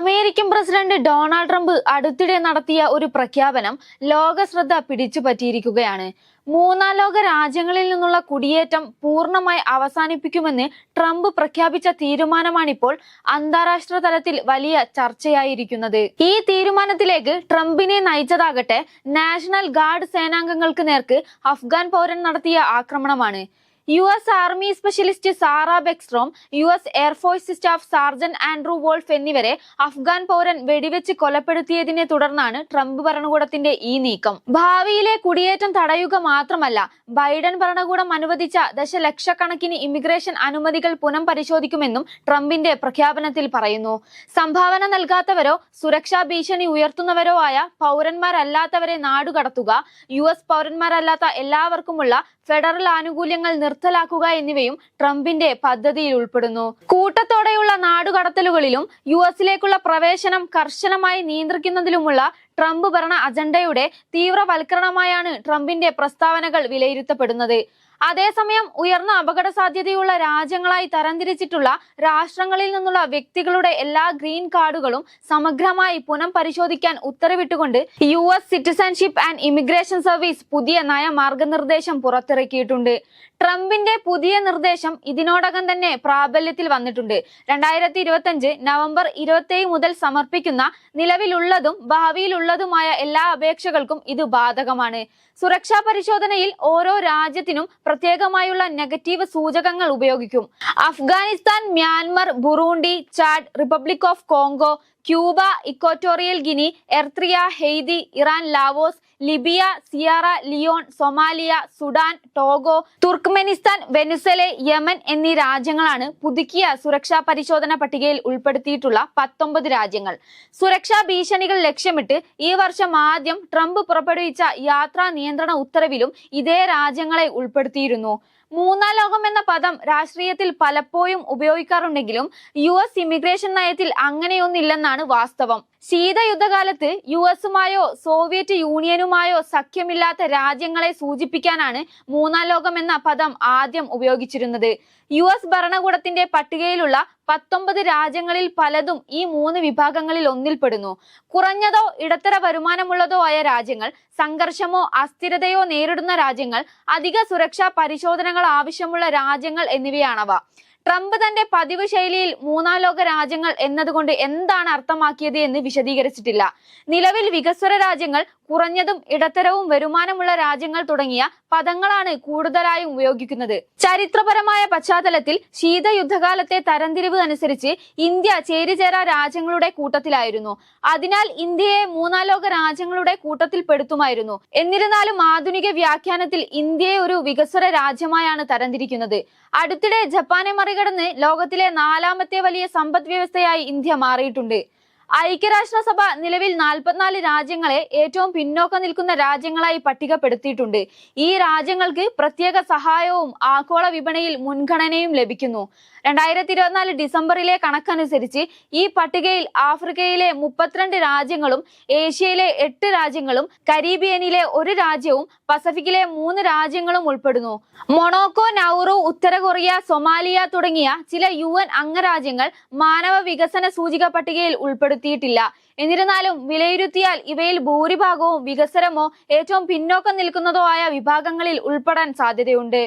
American president Donald Trump അടുത്തിടെ നടത്തിയ ഒരു പ്രഖ്യാപനം ലോക ശ്രദ്ധ പിടിച്ചുപറ്റിയിരിക്കുകയാണ് മൂന്നാം ലോക രാജ്യങ്ങളിൽ നിന്നുള്ള കുടിയേറ്റം പൂർണമായി അവസാനിപ്പിക്കുമെന്ന് ട്രംപ് പ്രഖ്യാപിച്ച തീരുമാനമാണിപ്പോൾ അന്താരാഷ്ട്ര തലത്തിൽ വലിയ ചർച്ചയായിരിക്കുന്നത്. ഈ തീരുമാനത്തിലേക്ക് ട്രംപിനെ നയിച്ചതാകട്ടെ നാഷണൽ ഗാർഡ് സേനാംഗങ്ങൾക്ക് നേർക്ക് അഫ്ഗാൻ പൗരൻ നടത്തിയ ആക്രമണമാണ്. U S army specialist Sara Beckstrom U S Air Force staff sergeant Andrew Wolfe എന്നിവരെ അഫ്ഗാൻ പൗരൻ വെടിവെച്ച് കൊലപ്പെടുത്തിയതിനെ തുടർന്നാണ് ട്രംപ് ഭരണകൂടത്തിന്റെ ഈ നീക്കം. ഭാവിയിലെ കുടിയേറ്റം തടയുക മാത്രമല്ല ബൈഡൻ ഭരണകൂടം അനുവദിച്ച ദശലക്ഷക്കണക്കിന് ഇമിഗ്രേഷൻ അനുമതികൾ പുനം പരിശോധിക്കുമെന്നും ട്രംപിന്റെ പ്രഖ്യാപനത്തിൽ പറയുന്നു. സംഭാവന നൽകാത്തവരോ സുരക്ഷാ ഭീഷണി ഉയർത്തുന്നവരോ ആയ പൗരന്മാരല്ലാത്തവരെ നാടുകടത്തുക യു എസ് പൗരന്മാരല്ലാത്ത എല്ലാവർക്കുമുള്ള ഫെഡറൽ ആനുകൂല്യങ്ങൾ നിർത്തലാക്കുക എന്നിവയും ട്രംപിന്റെ പദ്ധതിയിൽ ഉൾപ്പെടുന്നു. കൂട്ടത്തോടെയുള്ള നാടുകടത്തലുകളിലും യു എസിലേക്കുള്ള പ്രവേശനം കർശനമായി നിയന്ത്രിക്കുന്നതിലുമുള്ള ട്രംപ് ഭരണ അജണ്ടയുടെ തീവ്രവൽക്കരണമായാണ് ട്രംപിന്റെ പ്രസ്താവനകൾ വിലയിരുത്തപ്പെടുന്നത്. അതേസമയം ഉയർന്ന അപകട സാധ്യതയുള്ള രാജ്യങ്ങളായി തരംതിരിച്ചിട്ടുള്ള രാഷ്ട്രങ്ങളിൽ നിന്നുള്ള വ്യക്തികളുടെ എല്ലാ ഗ്രീൻ കാർഡുകളും സമഗ്രമായി പുനം പരിശോധിക്കാൻ ഉത്തരവിട്ടുകൊണ്ട് U S citizenship and immigration service പുതിയ നയ മാർഗനിർദ്ദേശം പുറത്തിറക്കിയിട്ടുണ്ട്. ട്രംപിന്റെ പുതിയ നിർദ്ദേശം ഇതിനോടകം തന്നെ പ്രാബല്യത്തിൽ വന്നിട്ടുണ്ട്. രണ്ടായിരത്തി ഇരുപത്തിയഞ്ച് നവംബർ ഇരുപത്തി മുതൽ സമർപ്പിക്കുന്ന നിലവിലുള്ളതും ഭാവിയിലുള്ളതുമായ എല്ലാ അപേക്ഷകൾക്കും ഇത് ബാധകമാണ്. സുരക്ഷാ പരിശോധനയിൽ ഓരോ രാജ്യത്തിനും പ്രത്യേകമായുള്ള നെഗറ്റീവ് സൂചകങ്ങൾ ഉപയോഗിക്കും. Afghanistan Myanmar Burundi Chad Republic of Congo Cuba Equatorial Guinea Eritrea Haiti Iran Laos Libya Sierra Leone Somalia Sudan Togo Turkmenistan Venezuela Yemen എന്നീ രാജ്യങ്ങളാണ് പുതുക്കിയ സുരക്ഷാ പരിശോധന പട്ടികയിൽ ഉൾപ്പെടുത്തിയിട്ടുള്ള പത്തൊമ്പത് രാജ്യങ്ങൾ. സുരക്ഷാ ഭീഷണികൾ ലക്ഷ്യമിട്ട് ഈ വർഷം ആദ്യം ട്രംപ് പുറപ്പെടുവിച്ച യാത്രാ നിയന്ത്രണ ഉത്തരവിലും ഇതേ രാജ്യങ്ങളെ ഉൾപ്പെടുത്തിയിരുന്നു. മൂന്നാം ലോകം എന്ന പദം രാഷ്ട്രീയത്തിൽ പലപ്പോഴും ഉപയോഗിക്കാറുണ്ടെങ്കിലും യു എസ് ഇമിഗ്രേഷൻ നയത്തിൽ അങ്ങനെയൊന്നില്ലെന്നാണ് വാസ്തവം. ശീതയുദ്ധകാലത്ത് യു എസുമായോ സോവിയറ്റ് യൂണിയനുമായോ സഖ്യമില്ലാത്ത രാജ്യങ്ങളെ സൂചിപ്പിക്കാനാണ് മൂന്നാം ലോകം എന്ന പദം ആദ്യം ഉപയോഗിച്ചിരുന്നത്. യു എസ് ഭരണകൂടത്തിന്റെ പട്ടികയിലുള്ള പത്തൊമ്പത് രാജ്യങ്ങളിൽ പലതും ഈ മൂന്ന് വിഭാഗങ്ങളിൽ ഒന്നിൽപ്പെടുന്നു. കുറഞ്ഞതോ ഇടത്തര വരുമാനമുള്ളതോ ആയ രാജ്യങ്ങൾ സംഘർഷമോ അസ്ഥിരതയോ നേരിടുന്ന രാജ്യങ്ങൾ അധിക സുരക്ഷാ പരിശോധനകൾ ആവശ്യമുള്ള രാജ്യങ്ങൾ എന്നിവയാണവ. ട്രംപ് തന്റെ പതിവ് ശൈലിയിൽ മൂന്നാം ലോക രാജ്യങ്ങൾ എന്നതുകൊണ്ട് എന്താണ് അർത്ഥമാക്കിയത് എന്ന് വിശദീകരിച്ചിട്ടില്ല. നിലവിൽ വികസ്വര രാജ്യങ്ങൾ കുറഞ്ഞതും ഇടത്തരവും വരുമാനമുള്ള രാജ്യങ്ങൾ തുടങ്ങിയ പദങ്ങളാണ് കൂടുതലായും ഉപയോഗിക്കുന്നത്. ചരിത്രപരമായ പശ്ചാത്തലത്തിൽ ശീതയുദ്ധകാലത്തെ തരംതിരിവ് അനുസരിച്ച് ഇന്ത്യ ചേരിചേരാ രാജ്യങ്ങളുടെ കൂട്ടത്തിലായിരുന്നു. അതിനാൽ ഇന്ത്യയെ മൂന്നാം ലോക രാജ്യങ്ങളുടെ കൂട്ടത്തിൽപ്പെടുത്തുമായിരുന്നു. എന്നിരുന്നാലും ആധുനിക വ്യാഖ്യാനത്തിൽ ഇന്ത്യയെ ഒരു വികസ്വര രാജ്യമായാണ് തരംതിരിക്കുന്നത്. അടുത്തിടെ ജപ്പാനെ മറികടന്ന് ലോകത്തിലെ നാലാമത്തെ വലിയ സമ്പദ് വ്യവസ്ഥയായി ഇന്ത്യ മാറിയിട്ടുണ്ട്. ഐക്യരാഷ്ട്രസഭ നിലവിൽ നാൽപ്പത്തിനാല് രാജ്യങ്ങളെ ഏറ്റവും പിന്നോക്കം നിൽക്കുന്ന രാജ്യങ്ങളായി പട്ടികപ്പെടുത്തിയിട്ടുണ്ട്. ഈ രാജ്യങ്ങൾക്ക് പ്രത്യേക സഹായവും ആഗോള വിപണിയിൽ മുൻഗണനയും ലഭിക്കുന്നു. രണ്ടായിരത്തി ഇരുപത്തിനാല് ഡിസംബറിലെ കണക്കനുസരിച്ച് ഈ പട്ടികയിൽ ആഫ്രിക്കയിലെ മുപ്പത്തിരണ്ട് രാജ്യങ്ങളും ഏഷ്യയിലെ എട്ട് രാജ്യങ്ങളും കരീബിയനിലെ ഒരു രാജ്യവും പസഫിക്കിലെ മൂന്ന് രാജ്യങ്ങളും ഉൾപ്പെടുന്നു. മൊണോക്കോ നൌറു ഉത്തര കൊറിയ സൊമാലിയ തുടങ്ങിയ ചില യു എൻ അംഗരാജ്യങ്ങൾ മാനവ വികസന സൂചിക പട്ടികയിൽ ഉൾപ്പെടുത്തിയിട്ടില്ല. എന്നിരുന്നാലും വിലയിരുത്തിയാൽ ഇവയിൽ ഭൂരിഭാഗവും വികസനമോ ഏറ്റവും പിന്നോക്കം നിൽക്കുന്നതോ ആയ വിഭാഗങ്ങളിൽ ഉൾപ്പെടാൻ സാധ്യതയുണ്ട്.